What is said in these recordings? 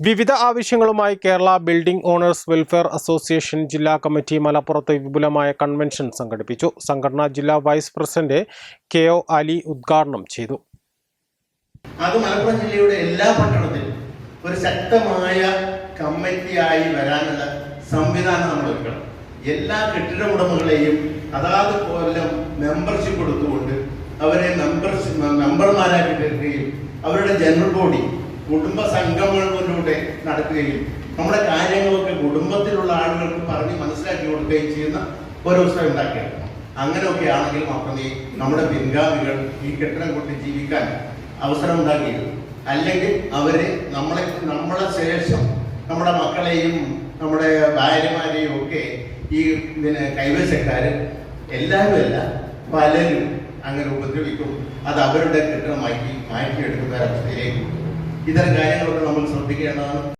വിവിധ ആവശ്യങ്ങളുമായി Kerala building owners welfare association ജില്ലാ committee മലപ്പുറത്ത് വിപുലമായ കൺവെൻഷൻ സംഘടിപ്പിച്ചു. സംഘടന ജില്ലാ vice president K O Ali ഉദ്ഘാടനം ചെയ്തു. അത് മലപ്പുറം ജില്ലയുടെ എല്ലാ പട്ടണത്തിലും ഒരു ശക്തമായ കമ്മിറ്റിയായി വരാനുള്ള സംവിധാനം നമ്മൾ ഒരുക്കണം എല്ലാ കെട്ടിട ഉടമകളെയും അതാത് കൊല്ലം മെമ്പർഷിപ്പ് കൊടുത്തുകൊണ്ട് അവരെ മെമ്പർഷിപ്പ് മെമ്പർമാരാക്കി തീർക്കുകയും അവരുടെ ജനറൽ ബോഡി കുടുംബ സംഗമങ്ങളിലൂടെ നടക്കുകയും നമ്മുടെ കാര്യങ്ങളൊക്കെ കുടുംബത്തിലുള്ള ആളുകൾക്ക് പറഞ്ഞ് മനസ്സിലാക്കി കൊടുക്കുകയും ചെയ്യുന്ന ഒരു അവസ്ഥ ഉണ്ടാക്കിയെടുക്കണം അങ്ങനെയൊക്കെ ആണെങ്കിൽ മാത്രമേ നമ്മുടെ പിൻഗാമികൾ ഈ കെട്ടിടം കൊണ്ട് ജീവിക്കാൻ അവസരം ഉണ്ടാക്കിയുള്ളൂ അല്ലെങ്കിൽ അവരെ നമ്മളെ നമ്മളെ ശേഷം നമ്മുടെ മക്കളെയും നമ്മുടെ ഭാര്യമാരെയും ഒക്കെ ഈ പിന്നെ കൈവശക്കാർ എല്ലാവരും അല്ല പലരും അങ്ങനെ ഉപദ്രവിക്കും അത് അവരുടെ കെട്ടിടമാക്കി മാറ്റിയെടുക്കുന്ന ഒരവസ്ഥയിലേക്ക്. ഇത്തരം കാര്യങ്ങളൊക്കെ നമ്മൾ ശ്രദ്ധിക്കേണ്ടതാണ്.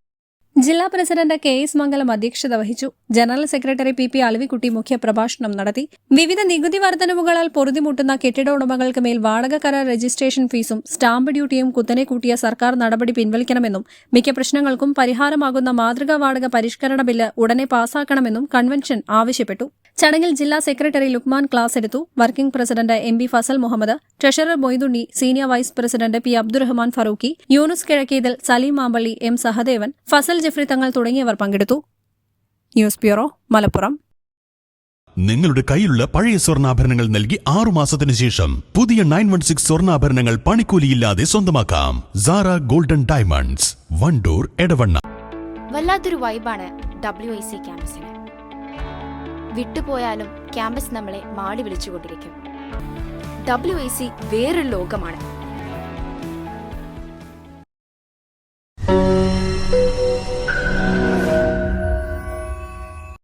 ജില്ലാ പ്രസിഡന്റ് കെ എസ് മംഗലം അധ്യക്ഷത വഹിച്ചു. General secretary P P Alavikutty മുഖ്യപ്രഭാഷണം നടത്തി. വിവിധ നികുതി വർധനവുകളാൽ പൊറുതിമുട്ടുന്ന കെട്ടിട ഉടമകൾക്ക് മേൽ വാടക കരാർ രജിസ്ട്രേഷൻ ഫീസും സ്റ്റാമ്പ് ഡ്യൂട്ടിയും കുത്തനെ കൂട്ടിയ സർക്കാർ നടപടി പിൻവലിക്കണമെന്നും മിക്ക പ്രശ്നങ്ങൾക്കും പരിഹാരമാകുന്ന മാതൃകാ വാടക പരിഷ്കരണ ബില്ല് ഉടനെ പാസാക്കണമെന്നും കൺവെൻഷൻ ആവശ്യപ്പെട്ടു. ചടങ്ങിൽ ജില്ലാ സെക്രട്ടറി ലുക്മാൻ ക്ലാസ് എടുത്തു. Working president M B Fasal Muhammad treasurer Moithunni senior vice president P Abdurahman Farooqui Yunus Kizhakkethil Saleem Mampally M Sahadevan Fasal Jafri Thangal തുടങ്ങിയവർ പങ്കെടുത്തു. News bureau Malappuram. നിങ്ങളുടെ കയ്യിലുള്ള പഴയ സ്വർണാഭരണങ്ങൾ നൽകി ആറു മാസത്തിനു ശേഷം പുതിയ നയൻ വൺ സിക്സ് സ്വർണാഭരണങ്ങൾ പണിക്കൂലിയില്ലാതെ സ്വന്തമാക്കാം. Sara golden diamonds Wandoor Edavanna. വല്ലാത്തൊരു വൈബാണ് ഡബ്ല്യു ഐ സി ക്യാമ്പസിന്. വിട്ടുപോയാലും ക്യാമ്പസ് നമ്മളെ മാടി വിളിച്ചുകൊണ്ടിരിക്കും. ഡബ്ല്യു ഐ സി വേറൊരു ലോകമാണ്.